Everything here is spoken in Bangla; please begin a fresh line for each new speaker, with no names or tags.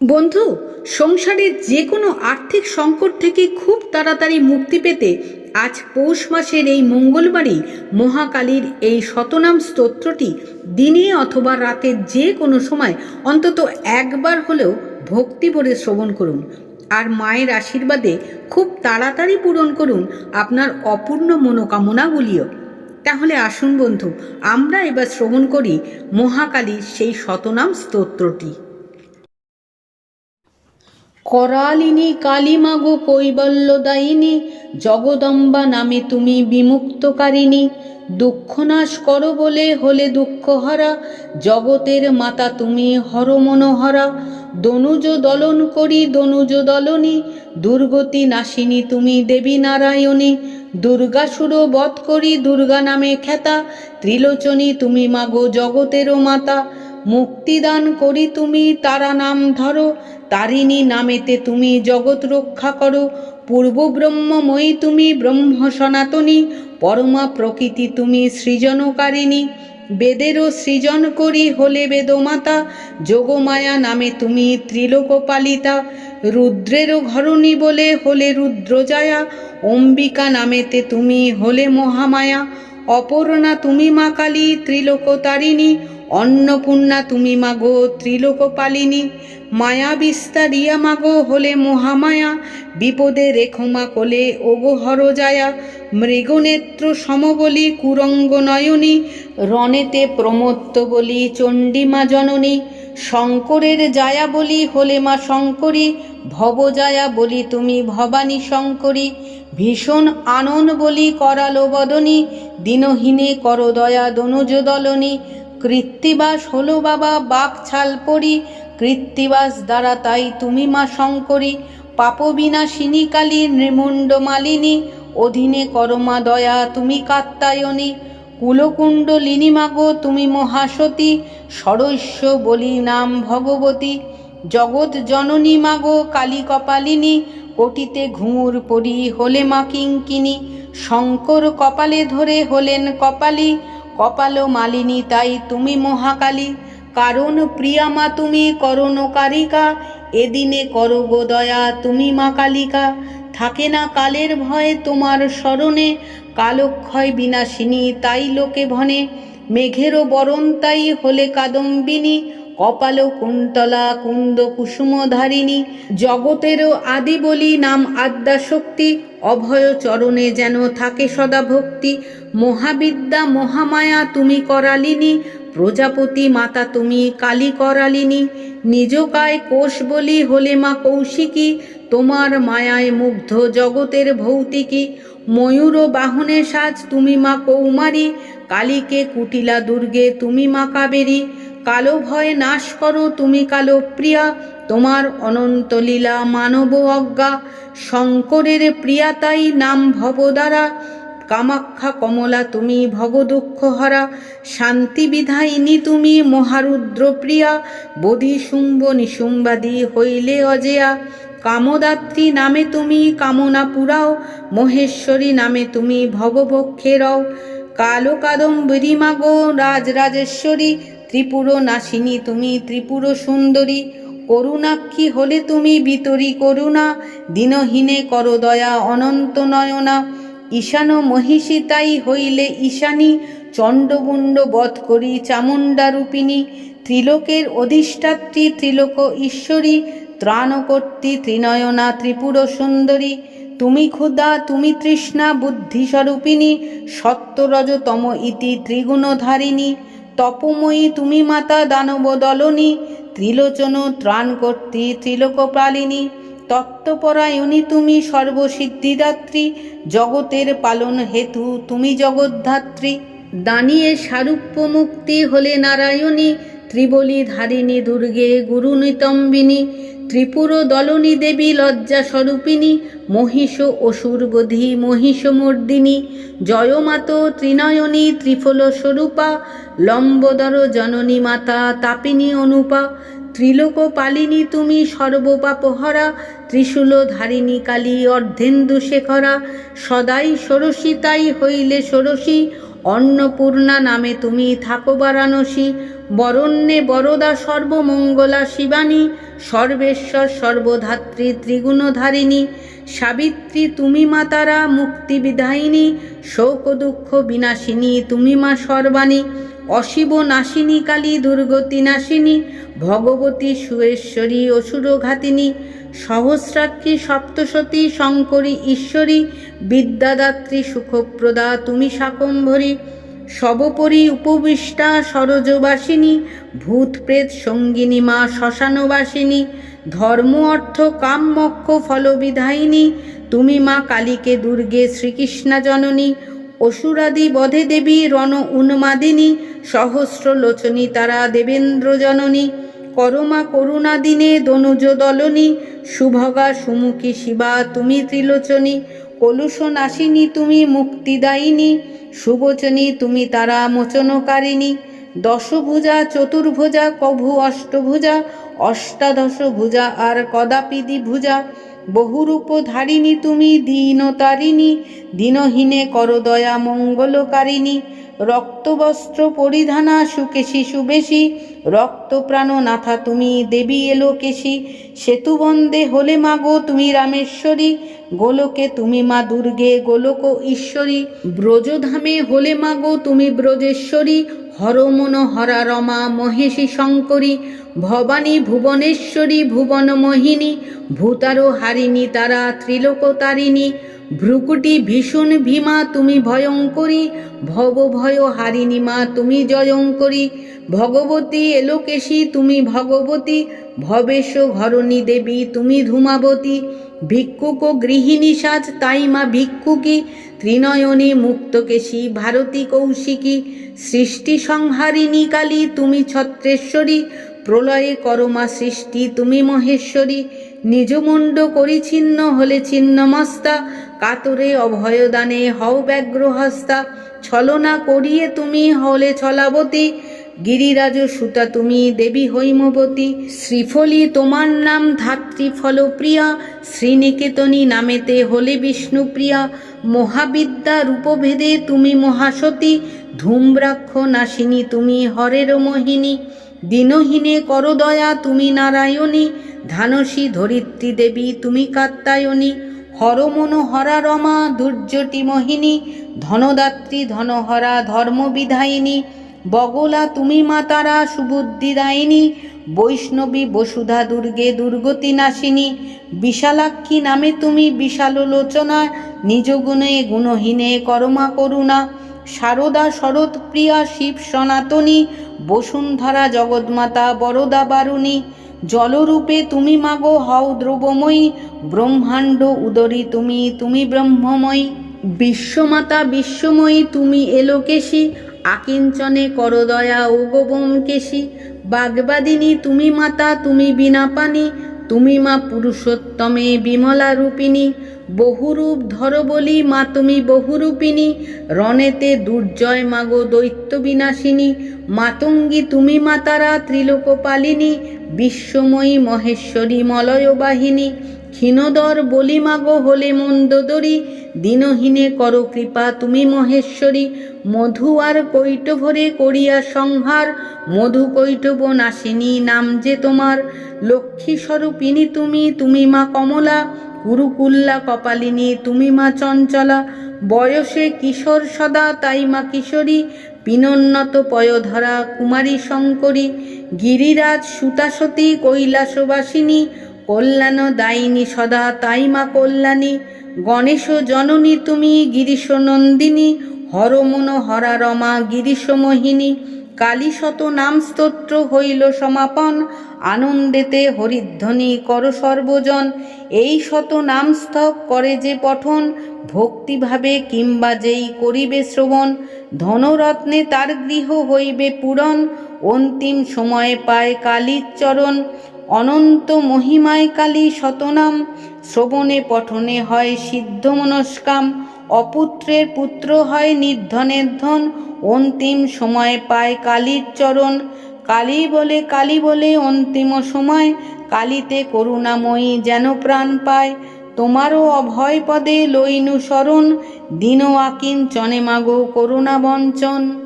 বন্ধু সংসারের যে কোনো আর্থিক সংকট থেকে খুব তাড়াতাড়ি মুক্তি পেতে আজ পৌষ মাসের এই মঙ্গলবারই মহাকালীর এই শতনাম স্তোত্রটি দিনে অথবা রাতের যে কোনো সময় অন্তত একবার হলেও ভক্তি ভরে শ্রবণ করুন। আর মায়ের আশীর্বাদে খুব তাড়াতাড়ি পূরণ করুন আপনার অপূর্ণ মনোকামনাগুলিও। তাহলে আসুন বন্ধু, আমরা এবার শ্রবণ করি মহাকালীর সেই শতনাম স্তোত্রটি। করালিনী কালীমাগো কৈবল্যদায়িনী জগদম্বা নামে তুমি বিমুক্তকারিণী। দুঃখনাশ করো বলে হলে দুঃখহারা, জগতের মাতা তুমি হর মনোহরা দনুজ দলন করি দনুজ দলনী, দুর্গতি নাশিনী তুমি দেবী নারায়ণী। দুর্গাসুর বধ করি দুর্গা নামে খ্যাতা, ত্রিলোচনী তুমি মাগো জগতেরও মাতা। মুক্তিদান করি তুমি তারা নাম ধরো তারিণী নামেতে তুমি জগৎ রক্ষা করো। পূর্ব ব্রহ্মময়ী তুমি ব্রহ্ম সনাতনী, পরমা প্রকৃতি তুমি সৃজনকারিণী। বেদেরও সৃজন করি হলে বেদমাতা, যোগমায়া নামে তুমি ত্রিলোকপালিতা। রুদ্রেরও ঘরণী বলে হলে রুদ্রজায়া, অম্বিকা নামেতে তুমি হলে মহামায়া। অপর্ণা তুমি মা কালী, ত্রিলোকতারিণী। অন্নপূর্ণা তুমি মাগো ত্রিলোকপালিনী, মায়া বিস্তারিয়া মাগো হলে মহামায়া, বিপদে রেখমা কোলে ওগো হরজায়া, মৃগনেত্র সমবলি কুরঙ্গ নয়নী, রণেতে প্রমত্ত বলি চণ্ডীমা জননী, শঙ্করের জায়া বলি হলে মা শঙ্করী, ভবজায়া বলি তুমি ভবানী শঙ্করী, ভীষণ আনন বলি করালো বদনী, দিনহীনে কর দয়া দনুজ দলনী কৃত্তিবাস হলো বাবা বাক ছাল পরি। কৃত্তিবাস দ্বারা তাই তুমি মা শঙ্করী। পাপবিনাশিনী কালী নৃমুণ্ড মালিনী। অধীনে করমা দয়া তুমি কাত্তায়নী কুলকুণ্ডলিনী মাগো তুমি মহাসতী। সরস্য বলি নাম ভগবতী। জগৎ জননী মাগো কালী কপালিনী। কোটিতে ঘুঙুর পরি হলে মা কিঙ্কিনী। শঙ্কর কপালে ধরে হলেন কপালী। কপাল মালিনী, তাই তুমি মহাকালী। কারণ প্রিয়া মা তুমি করণকারিকা, এদিনে করো গো দয়া তুমি মা কালিকা। থাকে না কালের ভয়ে তোমার স্মরণে, কালক্ষয় বিনাশিনী, তাই লোকে ভনে। মেঘেরও বরণ, তাই হলে কাদম্বিনী। কপাল কুন্তলা কুন্দ কুসুমধারিণী, জগতেরও আদি বলি নাম আদ্যাশক্তি, অভয় চরণে যেন থাকে সদা ভক্তি। মহাবিদ্যা মহামায়া তুমি করালিনী, প্রজাপতি মাতা তুমি কালী করালিনী। নিজকায় কোষ বলি হলে মা কৌশিকী, তোমার মায়ায় মুগ্ধ জগতের ভৌতিকী। ময়ূর বাহনে সাজ, তুমি মা কৌমারী। কালীকে কুটিলা দুর্গে, তুমি মা কাবেরী। কালো ভয় নাশ করো, তুমি কালো প্রিয়া। তোমার অনন্ত লীলা মানব অজ্ঞা। শঙ্করের প্রিয়াতাই নাম ভবদ্বারা কামাখ্যা কমলা, তুমি ভবদুঃখ হরা। শান্তি বিধায়িনী, তুমি মহারুদ্র প্রিয়া। বোধি শুম্ভ নিশুম্বাদী হইলে অজেয়া। কামদাত্রী নামে তুমি কামনা পুরাও, মহেশ্বরী নামে তুমি ভবভক্ষেরও কালো কাদম্বরী মাগো রাজরাজেশ্বরী ত্রিপুর নাসিনী তুমি ত্রিপুর সুন্দরী করুণাক্ষী হলে তুমি বিতরী করুণা, দিনহীনে কর দয়া অনন্ত নয়না। ঈশান মহিষী তাই হইলে ঈশানী, চণ্ডমুণ্ড বধ করি চামুণ্ডা রূপিণী। ত্রিলোকের অধিষ্ঠাত্রী, ত্রিলোক ঈশ্বরী ত্রাণকর্ত্রী ত্রিনয়না ত্রিপুর সুন্দরী তুমি ক্ষুদা তুমি তৃষ্ণা বুদ্ধিস্বরূপিণী, সত্যরজতম ইতি ত্রিগুণধারিণী, তপময়ী তুমি মাতা দানবদলনী, ত্রিলোচন ত্রাণকর্ত্রী ত্রিলোকপালিনী, তত্ত্বপরায়ণী তুমি সর্বসিদ্ধিদাত্রী, জগতের পালন হেতু তুমি জগদ্ধাত্রী। দানিয়ে সারূপ্য মুক্তি হলে নারায়ণী ত্রিবলী ধারিণী দুর্গে গুরু নিতম্বিনী ত্রিপুর দলনী দেবী লজ্জা স্বরূপিণী মহিষ অসুরবধি মহিষমর্দিনী, জয়মাত ত্রিনয়নী ত্রিফল স্বরূপা লম্বদর জননী মাতা তাপিনী অনুপা ত্রিলোক পালিনী তুমি সর্বপাপহরা ত্রিশূল ধারিণী কালী অর্ধেন্দু শেখরা সদাই ষোড়শী তাই হইলে ষোড়শী অন্নপূর্ণা নামে তুমি থাকো বারাণসী। বরণ্যে বরদা সর্বমঙ্গলা শিবানী। সর্বেশ্বর সর্বধাত্রী ত্রিগুণধারিণী। সাবিত্রী তুমি মা তারা মুক্তিবিধায়িনী শোক দুঃখ বিনাশিনী তুমি মা সর্বাণী। অশিব নাশিনী কালী, দুর্গতি নাশিনী, ভগবতী সুয়েশ্বরী অসুরঘাতিনী সহস্রাক্ষী সপ্তশতী শঙ্করী ঈশ্বরী, বিদ্যাদাত্রী সুখপ্রদা তুমি শাকম্ভরী সবপরি উপবিষ্টা সরজবাসিনী ভূত প্রেত সঙ্গিনী মা শ্মশানবাসিনী, ধর্ম, অর্থ, কাম, মক্ষ ফলবিধায়িনী তুমি মা কালীকে দুর্গে শ্রীকৃষ্ণা জননী অসুরাদি বধে দেবী রণ উন্মাদিনী সহস্র লোচনী তারা দেবেন্দ্র জননী। করমা করুণা দিনে দনুজ দলনী, সুভগা সুমুখী শিবা তুমি ত্রিলোচনী। কলুষ নাশিনী তুমি মুক্তিদায়িনী সুবচনী তুমি তারা মোচনকারিণী। দশভুজা, চতুর্ভুজা, কভু অষ্টভুজা, অষ্টাদশ ভুজা আর কদাপি দ্বিভুজা বহুরূপ ধারিণী তুমি, দীনতারিণী, দীনহীনে করদয়া মঙ্গলকারিণী, রক্তবস্ত্র পরিধানা সুকেশী সুবেশী রক্তপ্রাণ নাথা তুমি, দেবী এলোকেশী সেতুবন্দে হলে মাগো তুমি রামেশ্বরী, গোলকে তুমি মা দুর্গে, গোলক ঈশ্বরী, ব্রজধামে হলে মাগো তুমি ব্রজেশ্বরী হরমন হরা রমা মহেশী শঙ্করী, ভবানী ভুবনেশ্বরী ভুবন মোহিনী ভূতারো হারিণী তারা ত্রিলোকতারিণী। ভ্রুকুটি ভীষণ ভীমা তুমি ভয়ঙ্করী। ভব ভয় হারিণী মা তুমি জয়ঙ্করী। ভগবতী এলোকেশী তুমি ভগবতী। ভবেশ ঘরণী দেবী তুমি ধূমাবতী। ভিক্ষুক গৃহিণী সাজ তাই মা ভিক্ষুকী। ত্রিনয়নী মুক্তকেশী ভারতী কৌশিকী। সৃষ্টি সংহারিণী কালী তুমি ছত্রেশ্বরী। প্রলয়ে করমা সৃষ্টি তুমি মহেশ্বরী। নিজমুণ্ড করি ছিন্ন হলে ছিন্নমস্তা। কাতরে অভয়দানে হও ব্যগ্রহস্তা ছলনা করিয়ে তুমি হলে ছলাবতী। গিরিরাজ সুতা তুমি, দেবী হৈমবতী। শ্রীফলি তোমার নাম ধাত্রী ফলপ্রিয়া। শ্রীনিকেতনী নামেতে হলে বিষ্ণুপ্রিয়া। মহাবিদ্যা রূপভেদে তুমি মহাসতী। ধূম্রাক্ষ নাশিনী তুমি হরের মোহিনী। দীনহীনে করদয়া তুমি নারায়ণী। ধানসী ধরিত্রী দেবী, তুমি কাত্তায়নী হরমন হরা রমা দুর্যটি মোহিনী, ধনদাত্রী ধনহরা, ধর্মবিধায়িনী, বগলা তুমি মাতারা, সুবুদ্ধিদায়িনী, বৈষ্ণবী বসুধা দুর্গে দুর্গতি নাশিনী, বিশালাক্ষী নামে তুমি বিশালোচনা নিজ গুণে গুণহীনে করমা করুণা সারদা শরৎ প্রিয়া শিব সনাতনী, বসুন্ধরা জগৎমাতা বরদা বারুণী, জলরূপে তুমি মাগো হও দ্রবময়ী, ব্রহ্মাণ্ড উদরী তুমি তুমি ব্রহ্মময়ী। বিশ্বমাতা বিশ্বময়ী, তুমি এলোকেশী, আকিঞ্চনে করদয়া ও গোবমকেশী বাগবাদিনী, তুমি মাতা, তুমি বিনাপানি, তুমি মা পুরুষোত্তমে বিমলা রূপিণী। বহুরূপ ধর বলি মা তুমি বহুরূপিণী। রণেতে দুর্জয় মাগো দৈত্য বিনাশিনী মাতঙ্গী তুমি মাতারা ত্রিলোকপালিনী। বিশ্বময়ী মহেশ্বরী মলয়বাহিনী। ক্ষীণদর বলি মাগো হলে মন্দদরি দিনহীনে কর কৃপা তুমি মহেশ্বরী। মধু আর কৈটভরে করিয়া সংহার। মধু কৈটব নাশিনী নাম যে তোমার। লক্ষ্মী স্বরূপিনী তুমি তুমি মা কমলা। কুরুকুল্লা কপালিনী, তুমি মা চঞ্চলা। বয়সে কিশোর সদা, তাই মা কিশোরী। পিনোন্নত পয়ধরা, কুমারী শঙ্করী। গিরিরাজ, সুতাসতী, কৈলাসবাসিনী। কল্যাণ দায়িনী সদা, তাই মা কল্যাণী। গণেশ জননী, তুমি গিরিশ নন্দিনী হরমন হরা রমা গিরিশ মোহিনী কালী শত নাম স্তোত্র হইল সমাপন। আনন্দেতে হরিধ্বনি কর সর্বজন। এই শত নাম স্তব করে যে পঠন, ভক্তিভাবে কিংবা যেই করিবে শ্রবণ। ধনরত্নে তার গৃহ হইবে পূরণ। অন্তিম সময়ে পায় কালীর চরণ। অনন্ত মহিমায় কালী শতনাম। শ্রবণে পঠনে হয় সিদ্ধ মনস্কাম অপুত্রের পুত্র হয় নির্ধনের ধন অন্তিম সময় পায় কালীর চরণ। কালী বলে কালী বলে অন্তিম সময়, কালীতে করুণাময়ী যেন প্রাণ পায়। তোমারও অভয় পদে লইনু শরণ আকিন চনে মাগো করুণা বঞ্চন।